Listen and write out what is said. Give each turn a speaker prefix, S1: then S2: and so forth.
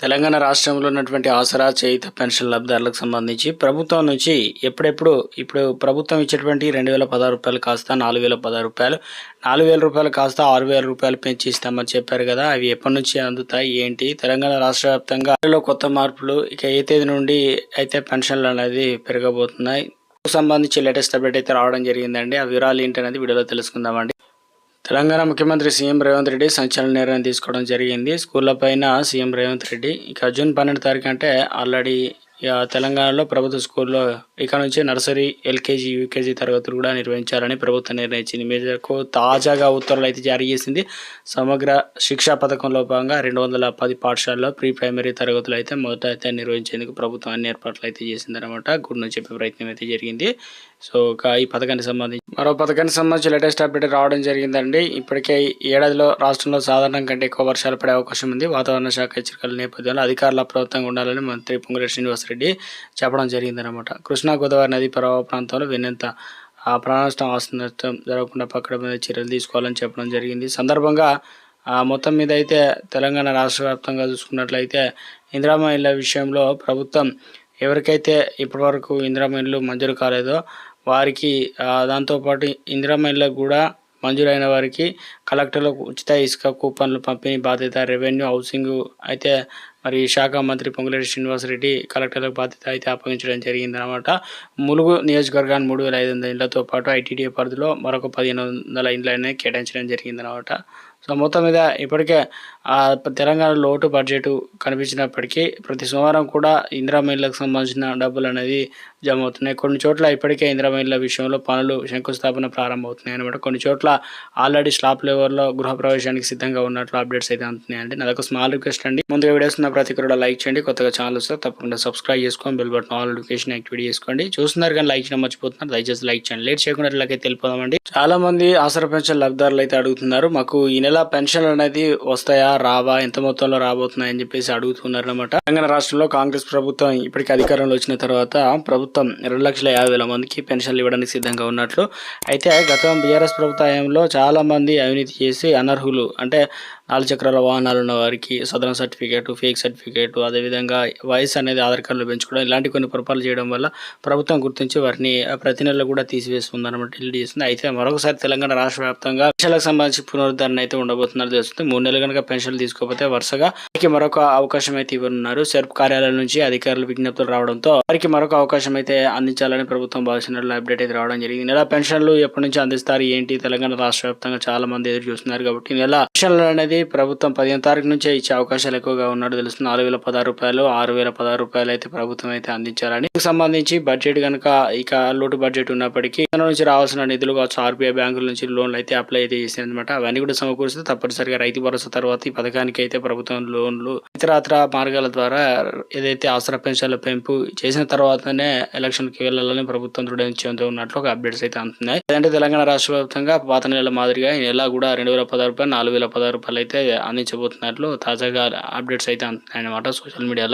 S1: తెలంగాణ రాష్ట్రంలో ఉన్నటువంటి ఆసరా చేయిత పెన్షన్ లబ్ధిదారులకు సంబంధించి ప్రభుత్వం నుంచి ఎప్పుడెప్పుడు ఇప్పుడు ప్రభుత్వం ఇచ్చేటువంటి రెండు వేల పదహారు రూపాయలు కాస్త నాలుగు వేల పదహారు రూపాయలు నాలుగు వేల రూపాయలు కాస్త ఆరు వేల రూపాయలు పెంచి ఇస్తామని చెప్పారు కదా అవి ఎప్పటి నుంచి అందుతాయి ఏంటి? తెలంగాణ రాష్ట్ర వ్యాప్తంగా కొత్త మార్పులు ఇక ఏ తేదీ నుండి అయితే పెన్షన్లు అనేది పెరగబోతున్నాయి సంబంధించి లేటెస్ట్ అప్డేట్ అయితే రావడం జరిగిందండి. ఆ వివరాలు ఏంటి అనేది వీడియోలో తెలుసుకుందామండి. తెలంగాణ ముఖ్యమంత్రి సీఎం రేవంత్ రెడ్డి సంచలన నిర్ణయం తీసుకోవడం జరిగింది. స్కూళ్ళ పైన సీఎం రేవంత్ రెడ్డి ఇక జూన్ పన్నెండు తారీఖు అంటే ఆల్రెడీ ఇక తెలంగాణలో ప్రభుత్వ స్కూల్లో ఇక నుంచి నర్సరీ ఎల్కేజీ యూకేజీ తరగతులు కూడా నిర్వహించాలని ప్రభుత్వం నిర్ణయించింది. ఈ మేరకు తాజాగా ఉత్తర్వులు అయితే జారీ చేసింది. సమగ్ర శిక్షా పథకంలో భాగంగా రెండు వందల పది పాఠశాలలో ప్రీ ప్రైమరీ తరగతులు అయితే మొదట అయితే నిర్వహించేందుకు ప్రభుత్వం అన్ని ఏర్పాట్లు అయితే చేసిందనమాట గుడ్ నుంచి చెప్పే ప్రయత్నం అయితే జరిగింది. సో ఒక ఈ పథకానికి సంబంధించి మరో పథకానికి సంబంధించి లేటెస్ట్ అప్డేట్ రావడం జరిగిందండి. ఇప్పటికే ఈ ఏడాదిలో రాష్ట్రంలో సాధారణం కంటే ఎక్కువ వర్షాలు పడే అవకాశం ఉంది. వాతావరణ శాఖ హెచ్చరికల నేపథ్యంలో అధికారులు అప్రమత్తంగా ఉండాలని మంత్రి పొంగులేటి శ్రీనివాసరెడ్డి చెప్పడం జరిగిందనమాట కృష్ణా గోదావరి నది ప్రవాహ ప్రాంతంలో విన్నంత ఆ ప్రాణ నష్టం ఆస్తి నష్టం జరగకుండా పక్కన మీద చర్యలు తీసుకోవాలని చెప్పడం జరిగింది. సందర్భంగా ఆ మొత్తం మీద అయితే తెలంగాణ రాష్ట్ర వ్యాప్తంగా చూసుకున్నట్లయితే ఇందిరామ ఇళ్ళ విషయంలో ప్రభుత్వం ఎవరికైతే ఇప్పటివరకు ఇందిరామ ఇళ్ళు మంజూరు కాలేదో వారికి దాంతోపాటు ఇందిరామ కూడా మంజూరైన వారికి కలెక్టర్లకు ఉచిత ఇసుక కూపన్లు పంపిణీ బాధ్యత రెవెన్యూ హౌసింగ్ అయితే మరి శాఖ మంత్రి పొంగులేటి శ్రీనివాసరెడ్డి కలెక్టర్లకు బాధ్యత అయితే అప్పగించడం జరిగిందనమాట ములుగు నియోజకవర్గాన్ని మూడు వేల ఐదు వందల ఇళ్ళతో పాటు ఐటీడీఏ పరిధిలో మరొక పదిహేను వందల ఇండ్లనే కేటాయించడం జరిగిందనమాట సో మొత్తం మీద ఇప్పటికే తెలంగాణ లోటు బడ్జెట్ కనిపించినప్పటికీ ప్రతి సోమవారం కూడా ఇందిరామ ఇళ్ళకు సంబంధించిన డబ్బులు అనేది జమ అవుతున్నాయి కొన్ని చోట్ల ఇప్పటికే ఇందిరామ విషయంలో పనులు శంకుస్థాపన ప్రారంభమవుతున్నాయి అనమాట కొన్ని చోట్ల ఆల్రెడీ స్లాప్ లెవెల్లో గృహప్రవేశానికి సిద్ధంగా ఉన్నట్లు అప్డేట్స్ అయితే అందుతున్నాయండి నాదొక స్మాల్ రిక్వెస్ట్ అండి. ముందుగా వీడియోస్ ఉన్న ప్రతి కూడా లైక్ చేయండి. కొత్తగా ఛానల్ వస్తే తప్పకుండా సబ్స్క్రైబ్ చేసుకొని bell button all notification activate చేసుకోండి. చూస్తున్నారు కానీ లైక్ చేయడం మర్చిపోతున్నారు. దయచేసి లైక్ చేయండి. లేట్ చేయకుండా ఇలాగైతే తెలిపోదామండి. చాలా మంది ఆసర పెన్షన్ లబ్ధారులు అయితే అడుగుతున్నారు. మాకు ఈ నెల పెన్షన్ అనేది వస్తాయా రావా? ఎంత మొత్తంలో రాబోతున్నాయని చెప్పేసి అడుగుతున్నారు అనమాట తెలంగాణ రాష్ట్రంలో కాంగ్రెస్ ప్రభుత్వం ఇప్పటికి అధికారంలో వచ్చిన తర్వాత ప్రభుత్వం రెండు లక్షల యాభై వేల మందికి పెన్షన్లు ఇవ్వడానికి సిద్ధంగా ఉన్నట్లు. అయితే గతం బీఆర్ఎస్ ప్రభుత్వ హయాంలో చాలా మంది అవినీతి చేసి అనర్హులు అంటే నాలుగు చక్రాల వాహనాలు ఉన్న వారికి సదరన్ సర్టిఫికేట్ ఫేక్ సర్టిఫికేట్ అదేవిధంగా వయసు అనేది ఆధార్ కార్డులో పెంచుకోవడం ఇలాంటి కొన్ని పొరపాట్లు చేయడం వల్ల ప్రభుత్వం గుర్తించి వారిని ప్రతి నెల కూడా తీసివేస్తుంది అనమాట డిలీట్ చేస్తుంది అయితే మరొకసారి తెలంగాణ రాష్ట్ర వ్యాప్తంగా పెన్షన్లకు సంబంధించి పునరుద్ధరణ అయితే ఉండబోతున్నారు తెలుస్తుంది. మూడు నెలలు కనుక పెన్షన్లు తీసుకోకపోతే వరుసగా వారికి మరొక అవకాశం అయితే ఇవ్వనున్నారు. సెర్ప్ కార్యాలయం నుంచి అధికారులు విజ్ఞప్తులు రావడంతో వారికి మరొక అవకాశం అయితే అందించాలని ప్రభుత్వం భావిస్తున్నట్లు అప్డేట్ అయితే రావడం జరిగింది. నెల పెన్షన్లు ఎప్పటి నుంచి అందిస్తారు? ఏంటి? తెలంగాణ రాష్ట్ర వ్యాప్తంగా చాలా మంది ఎదురు చూస్తున్నారు కాబట్టి నెల పెన్షన్లు అనేది ప్రభుత్వం పదిహేను తారీఖు నుంచే ఇచ్చే అవకాశాలు ఎక్కువగా ఉన్నట్టు తెలుస్తుంది. నాలుగు వేల పదహారు రూపాయలు ఆరు వేల పదహారు రూపాయలు అయితే ప్రభుత్వం అయితే అందించాలని. సంబంధించి బడ్జెట్ కనుక ఇక లోటు బడ్జెట్ ఉన్నప్పటికీ కేంద్రం నుంచి రావాల్సిన నిధులు కావచ్చు ఆర్బీఐ బ్యాంకుల నుంచి లోన్లు అయితే అప్లై అయితే చేసింది అనమాట అవన్నీ కూడా సమకూరిస్తే తప్పనిసరిగా రైతు భరోసా తర్వాత ఈ పథకానికి అయితే ప్రభుత్వం లోన్లు ఇతరత్ర మార్గాల ద్వారా ఏదైతే అవసర పెన్షన్ల పెంపు చేసిన తర్వాతనే ఎలక్షన్కి వెళ్ళాలని ప్రభుత్వం దృఢ నిశ్చయంతో ఉన్నట్లు ఒక అప్డేట్స్ అయితే అందుతున్నాయి లేదంటే తెలంగాణ రాష్ట్ర వ్యాప్తంగా పాత నెల మాదిరిగా ఈ నెల కూడా రెండు వేల పదహారు రూపాయలు నాలుగు వేల పదహారు రూపాయలు అయితే అందించబోతున్నట్లు తాజాగా అప్డేట్స్ అయితే అందుతున్నాయి అనమాట సోషల్ మీడియాలో.